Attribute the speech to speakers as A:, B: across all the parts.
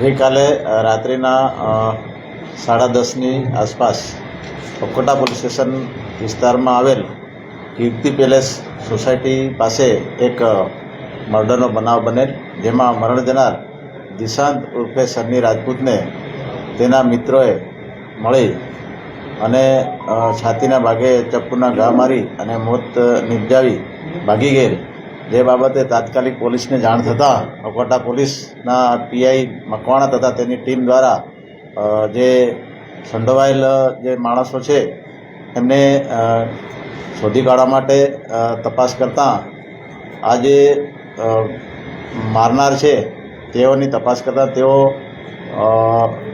A: ગઈકાલે રાત્રિના સાડા દસની આસપાસ પકોટા પોલીસ સ્ટેશન વિસ્તારમાં આવેલ કીર્તિ પેલેસ સોસાયટી પાસે એક મર્ડરનો બનાવ બનેલ, જેમાં મરણ જનાર દિશાંત ઉર્ફે સન્ની રાજપૂતને તેના મિત્રોએ મળી અને છાતીના ભાગે ચપ્પુના ઘા મારી અને મોત નિપજાવી ભાગી ગયેલ. જે બાબતે તાત્કાલિક પોલીસને જાણ થતાં અકોટા પોલીસના પીઆઈ મકવાણા તથા તેની ટીમ દ્વારા જે સંડોવાયેલ જે માણસો છે, એમને શોધી કાઢવા માટે તપાસ કરતાં આ જે મારનાર છે, તેઓની તપાસ કરતાં તેઓ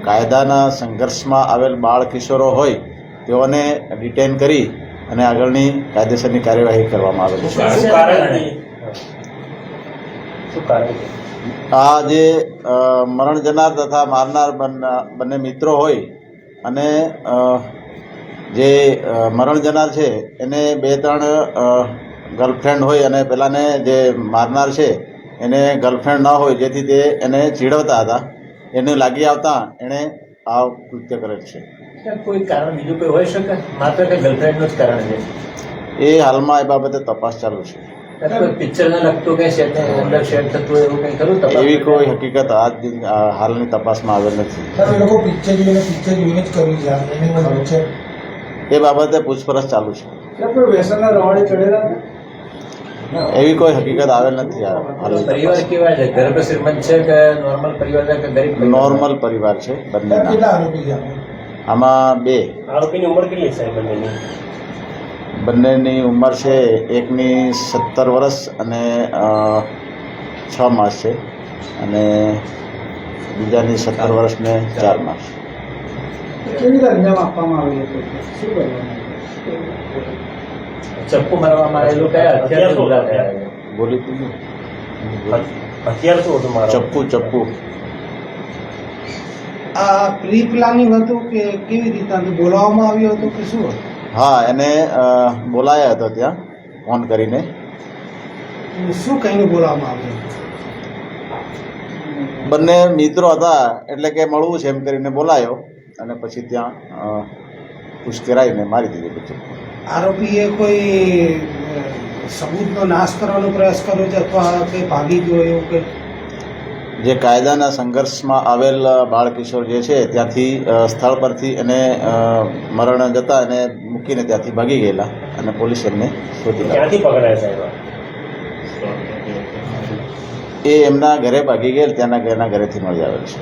A: કાયદાના સંઘર્ષમાં આવેલ બાળ કિશોરો હોય, તેઓને ડિટેન કરી અને આગળની કાયદેસરની કાર્યવાહી કરવામાં આવેલી છે.
B: શું કારણ
A: આ જે મરણ જનાર તથા મારનાર બંને મિત્રો હોય અને જે મરણ જનાર છે એને બે ત્રણ ગર્લફ્રેન્ડ હોય અને પેલાને જે મારનાર છે એને ગર્લફ્રેન્ડ ન હોય જેથી તે એને ચીડવતા હતા. એને લાગી આવતા એણે આ કૃત્ય કરે છે.
B: કોઈ કારણ બીજું કોઈ હોઈ શકે? માત્ર કે ગર્લફ્રેન્ડનું જ કારણ છે?
A: એ હાલમાં એ બાબતે તપાસ ચાલુ છે.
B: ત્યાં કોઈ પિક્ચરને લગતું કે છે અંદર શેર થતું એવું કંઈ
A: એવી કોઈ હકીકત આજ આ હાલની તપાસમાં આવેલ નથી.
C: એ
A: બાબતે પૂછપરછ ચાલુ છે.
C: સર કોઈ વ્યસનના રવાડે ચડેલા
A: એવી કોઈ હકીકત આવેલ નથી આ
B: પરિવાર. કેવા છે? ગર્ભ શ્રીમંત છે કે નોર્મલ પરિવાર છે કે ગરીબ
A: નોર્મલ પરિવાર છે બંને
C: કેટલા આરોપી છે
A: આમાં? બે.
B: આરોપીની ઉંમર કેટલી છે બંનેની?
A: બંનેની ઉંમર છે એકની સત્તર વર્ષ અને છ માસ છે અને બીજાની સત્તર વર્ષ ને ચાર માસ.
B: ચપ્પુ મારવામાં આવેલું કયા?
A: બોલી તું
B: હથિયાર શું હતું
A: ચપ્પુ ચપ્પુ.
C: આ પ્રી પ્લાનિંગ હતું કે કેવી રીતના બોલાવવામાં આવ્યું હતું કે શું હતું?
A: હા એને બોલાયા હતા ત્યાં ફોન કરીને.
C: શું કહીને બોલાવવામાં આવ્યું?
A: બંને મિત્રો હતા એટલે કે મળવું છે એમ કરીને બોલાયો અને પછી ત્યાં ઉશ્કેરાઈને મારી દીધી ચપ્પુ
C: આરોપીએ કોઈ સબૂતનો નાશ કરવાનો પ્રયાસ કર્યો છે અથવા કે ભાગી ગયો એવું કે
A: જે કાયદાના સંઘર્ષમાં આવેલ બાળકિશોર જે છે ત્યાંથી સ્થળ પરથી એને મરણ જતા એને મૂકીને ત્યાંથી ભાગી ગયેલા અને પોલીસ એમને શોધી
B: ક્યાંથી પકડાય
A: એ એમના ઘરે ભાગી ગયેલ ત્યાંના ઘરના ઘરેથી મળી આવેલ છે.